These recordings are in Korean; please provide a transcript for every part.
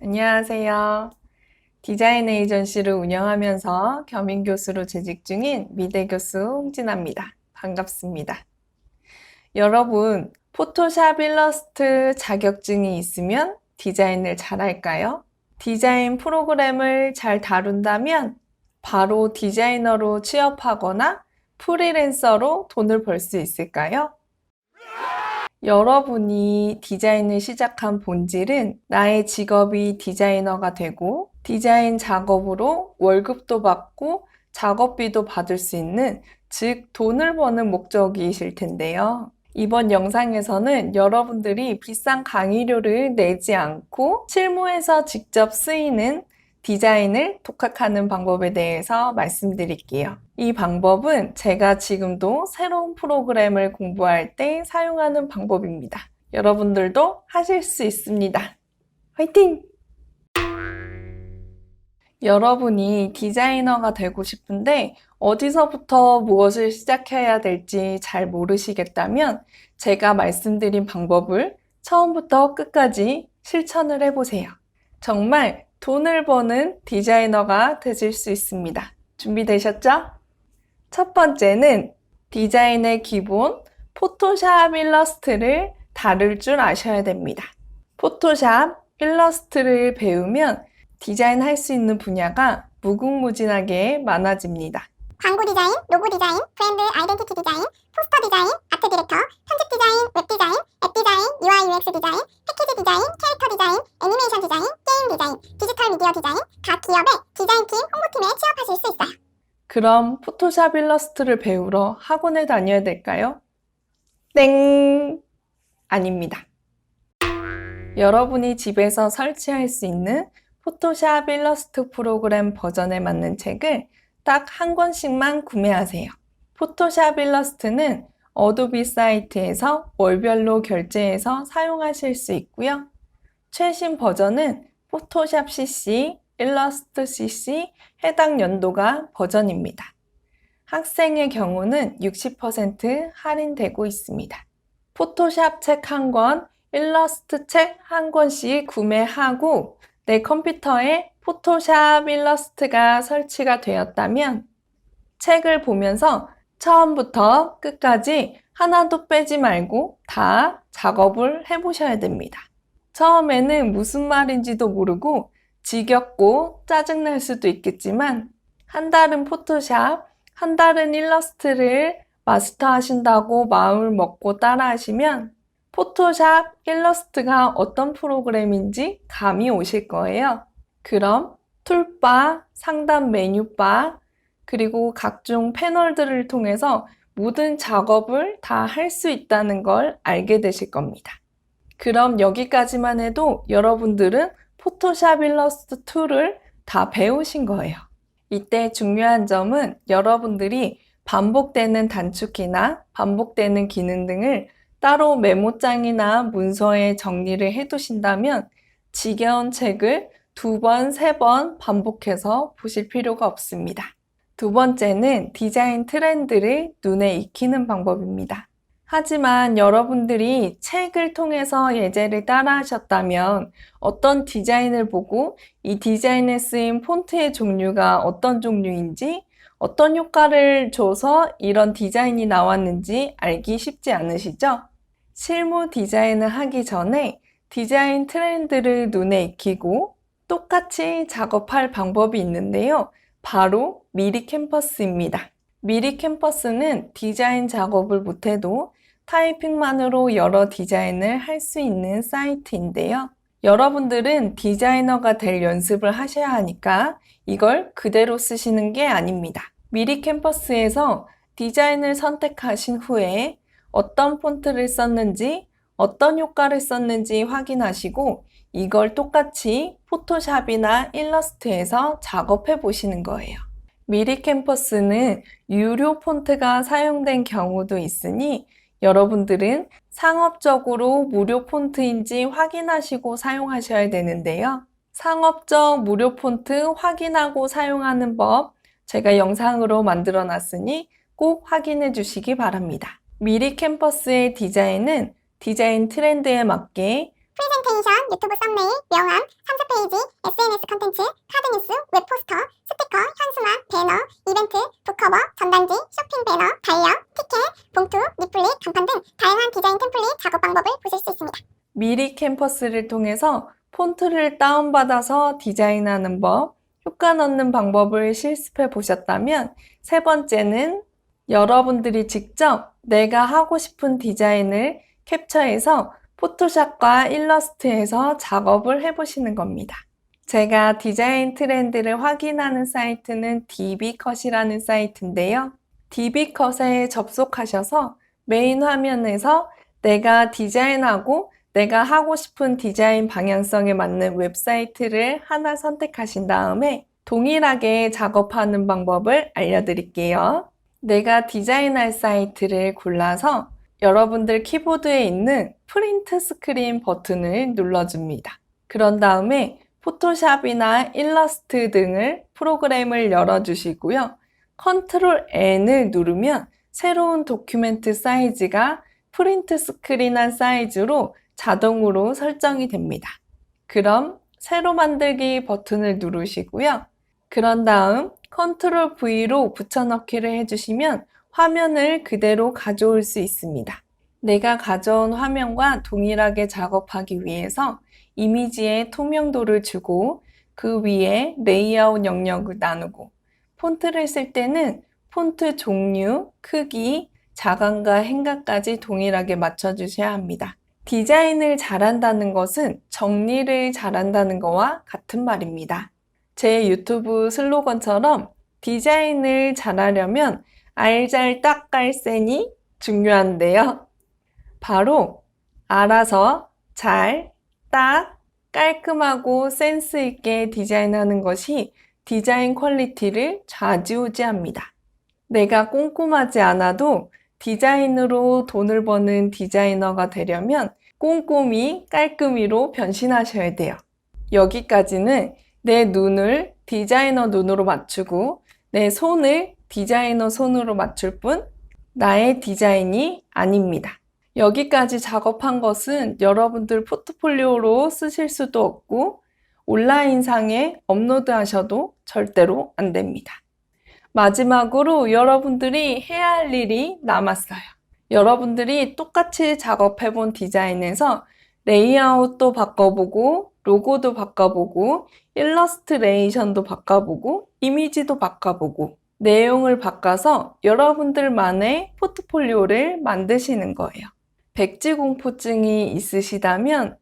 안녕하세요. 디자인 에이전시를 운영하면서 겸임 교수로 재직 중인 미대 교수 홍진아입니다. 반갑습니다. 여러분, 포토샵 일러스트 자격증이 있으면 디자인을 잘할까요? 디자인 프로그램을 잘 다룬다면 바로 디자이너로 취업하거나 프리랜서로 돈을 벌 수 있을까요? 여러분이 디자인을 시작한 본질은 나의 직업이 디자이너가 되고 디자인 작업으로 월급도 받고 작업비도 받을 수 있는 즉 돈을 버는 목적이실 텐데요. 이번 영상에서는 여러분들이 비싼 강의료를 내지 않고 실무에서 직접 쓰이는 디자인을 독학하는 방법에 대해서 말씀드릴게요. 이 방법은 제가 지금도 새로운 프로그램을 공부할 때 사용하는 방법입니다. 여러분들도 하실 수 있습니다. 화이팅! 여러분이 디자이너가 되고 싶은데 어디서부터 무엇을 시작해야 될지 잘 모르시겠다면 제가 말씀드린 방법을 처음부터 끝까지 실천을 해보세요. 정말 돈을 버는 디자이너가 되실 수 있습니다. 준비되셨죠? 첫 번째는 디자인의 기본 포토샵 일러스트를 다룰 줄 아셔야 됩니다. 포토샵 일러스트를 배우면 디자인 할 수 있는 분야가 무궁무진하게 많아집니다. 광고 디자인, 로고 디자인, 브랜드 아이덴티티 디자인, 포스터 디자인, 아트 디렉터, 편집 디자인, 웹 디자인, 앱 디자인, UI UX 디자인, 패키지 디자인, 캐릭터 디자인, 애니메이션 디자인, 게임 디자인, 디지털 미디어 디자인, 각 기업의 디자인팀 홍보팀에 취업하실 수 있어요. 그럼 포토샵 일러스트를 배우러 학원에 다녀야 될까요? 땡! 아닙니다. 여러분이 집에서 설치할 수 있는 포토샵 일러스트 프로그램 버전에 맞는 책을 딱 한 권씩만 구매하세요. 포토샵 일러스트는 어도비 사이트에서 월별로 결제해서 사용하실 수 있고요. 최신 버전은 포토샵 CC, 일러스트 CC 해당 연도가 버전입니다. 학생의 경우는 60% 할인되고 있습니다. 포토샵 책 한 권, 일러스트 책 한 권씩 구매하고 내 컴퓨터에 포토샵 일러스트가 설치가 되었다면 책을 보면서 처음부터 끝까지 하나도 빼지 말고 다 작업을 해보셔야 됩니다. 처음에는 무슨 말인지도 모르고 지겹고 짜증날 수도 있겠지만 한 달은 포토샵, 한 달은 일러스트를 마스터 하신다고 마음을 먹고 따라 하시면 포토샵 일러스트가 어떤 프로그램인지 감이 오실 거예요. 그럼 툴바, 상단 메뉴바, 그리고 각종 패널들을 통해서 모든 작업을 다 할 수 있다는 걸 알게 되실 겁니다. 그럼 여기까지만 해도 여러분들은 포토샵 일러스트 툴을 다 배우신 거예요. 이때 중요한 점은 여러분들이 반복되는 단축키나 반복되는 기능 등을 따로 메모장이나 문서에 정리를 해 두신다면 지겨운 책을 두 번, 세 번 반복해서 보실 필요가 없습니다. 두 번째는 디자인 트렌드를 눈에 익히는 방법입니다. 하지만 여러분들이 책을 통해서 예제를 따라 하셨다면 어떤 디자인을 보고 이 디자인에 쓰인 폰트의 종류가 어떤 종류인지 어떤 효과를 줘서 이런 디자인이 나왔는지 알기 쉽지 않으시죠? 실무 디자인을 하기 전에 디자인 트렌드를 눈에 익히고 똑같이 작업할 방법이 있는데요. 바로 미리 캠퍼스입니다. 미리 캠퍼스는 디자인 작업을 못해도 타이핑만으로 여러 디자인을 할 수 있는 사이트인데요. 여러분들은 디자이너가 될 연습을 하셔야 하니까 이걸 그대로 쓰시는 게 아닙니다. 미리 캠퍼스에서 디자인을 선택하신 후에 어떤 폰트를 썼는지, 어떤 효과를 썼는지 확인하시고 이걸 똑같이 포토샵이나 일러스트에서 작업해 보시는 거예요. 미리 캠퍼스는 유료 폰트가 사용된 경우도 있으니 여러분들은 상업적으로 무료 폰트인지 확인하시고 사용하셔야 되는데요. 상업적 무료 폰트 확인하고 사용하는 법 제가 영상으로 만들어 놨으니 꼭 확인해 주시기 바랍니다. 미리 캠퍼스의 디자인은 디자인 트렌드에 맞게 프레젠테이션, 유튜브 썸네일, 명함, 참석 페이지, SNS 컨텐츠, 카드 뉴스, 웹 포스터, 스티커, 현수막, 배너, 이벤트, 북커버, 전단지, 쇼핑 배너, 달력, 티켓, 봉투, 리플릿, 간판 등 다양한 디자인 템플릿 작업 방법을 보실 수 있습니다. 미리 캠퍼스를 통해서 폰트를 다운받아서 디자인하는 법, 효과 넣는 방법을 실습해 보셨다면 세 번째는 여러분들이 직접 내가 하고 싶은 디자인을 캡처해서 포토샵과 일러스트에서 작업을 해보시는 겁니다. 제가 디자인 트렌드를 확인하는 사이트는 DB컷이라는 사이트인데요. DB컷에 접속하셔서 메인 화면에서 내가 디자인하고 내가 하고 싶은 디자인 방향성에 맞는 웹사이트를 하나 선택하신 다음에 동일하게 작업하는 방법을 알려드릴게요. 내가 디자인할 사이트를 골라서 여러분들 키보드에 있는 프린트 스크린 버튼을 눌러줍니다. 그런 다음에 포토샵이나 일러스트 등을 프로그램을 열어주시고요. 컨트롤 N을 누르면 새로운 도큐멘트 사이즈가 프린트 스크린한 사이즈로 자동으로 설정이 됩니다. 그럼 새로 만들기 버튼을 누르시고요. 그런 다음 컨트롤 V로 붙여넣기를 해주시면 화면을 그대로 가져올 수 있습니다. 내가 가져온 화면과 동일하게 작업하기 위해서 이미지에 투명도를 주고 그 위에 레이아웃 영역을 나누고 폰트를 쓸 때는 폰트 종류, 크기, 자강과 행가까지 동일하게 맞춰주셔야 합니다. 디자인을 잘한다는 것은 정리를 잘한다는 것과 같은 말입니다. 제 유튜브 슬로건처럼 디자인을 잘하려면 알잘 딱깔센이 중요한데요. 바로 알아서 잘, 딱, 깔끔하고 센스 있게 디자인하는 것이 디자인 퀄리티를 좌지우지합니다. 내가 꼼꼼하지 않아도 디자인으로 돈을 버는 디자이너가 되려면 꼼꼼히 깔끔히로 변신하셔야 돼요. 여기까지는 내 눈을 디자이너 눈으로 맞추고 내 손을 디자이너 손으로 맞출 뿐 나의 디자인이 아닙니다. 여기까지 작업한 것은 여러분들 포트폴리오로 쓰실 수도 없고 온라인상에 업로드 하셔도 절대로 안 됩니다. 마지막으로 여러분들이 해야 할 일이 남았어요. 여러분들이 똑같이 작업해 본 디자인에서 레이아웃도 바꿔보고, 로고도 바꿔보고, 일러스트레이션도 바꿔보고, 이미지도 바꿔보고, 내용을 바꿔서 여러분들만의 포트폴리오를 만드시는 거예요. 백지 공포증이 있으시다면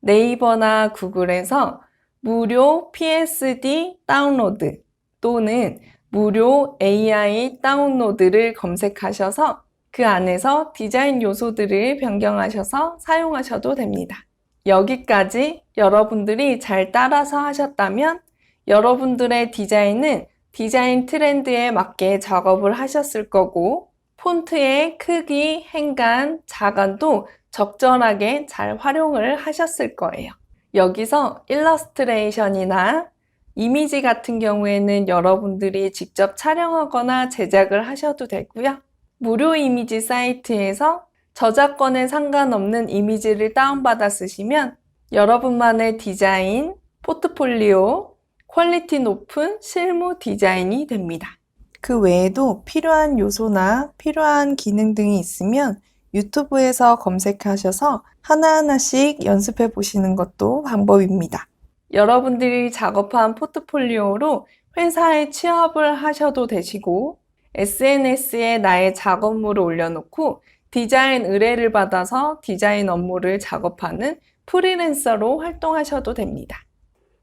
네이버나 구글에서 무료 PSD 다운로드 또는 무료 AI 다운로드를 검색하셔서 그 안에서 디자인 요소들을 변경하셔서 사용하셔도 됩니다. 여기까지 여러분들이 잘 따라서 하셨다면 여러분들의 디자인은 디자인 트렌드에 맞게 작업을 하셨을 거고 폰트의 크기, 행간, 자간도 적절하게 잘 활용을 하셨을 거예요. 여기서 일러스트레이션이나 이미지 같은 경우에는 여러분들이 직접 촬영하거나 제작을 하셔도 되고요. 무료 이미지 사이트에서 저작권에 상관없는 이미지를 다운받아 쓰시면 여러분만의 디자인, 포트폴리오, 퀄리티 높은 실무 디자인이 됩니다. 그 외에도 필요한 요소나 필요한 기능 등이 있으면 유튜브에서 검색하셔서 하나하나씩 연습해 보시는 것도 방법입니다. 여러분들이 작업한 포트폴리오로 회사에 취업을 하셔도 되시고 SNS에 나의 작업물을 올려놓고 디자인 의뢰를 받아서 디자인 업무를 작업하는 프리랜서로 활동하셔도 됩니다.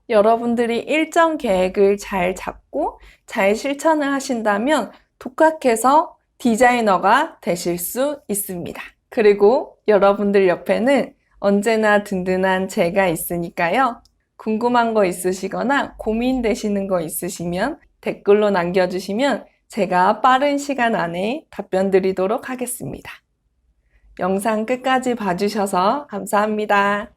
여러분들이 일정 계획을 잘 잡고 잘 실천을 하신다면 독학해서 디자이너가 되실 수 있습니다. 그리고 여러분들 옆에는 언제나 든든한 제가 있으니까요. 궁금한 거 있으시거나 고민되시는 거 있으시면 댓글로 남겨주시면 제가 빠른 시간 안에 답변 드리도록 하겠습니다. 영상 끝까지 봐주셔서 감사합니다.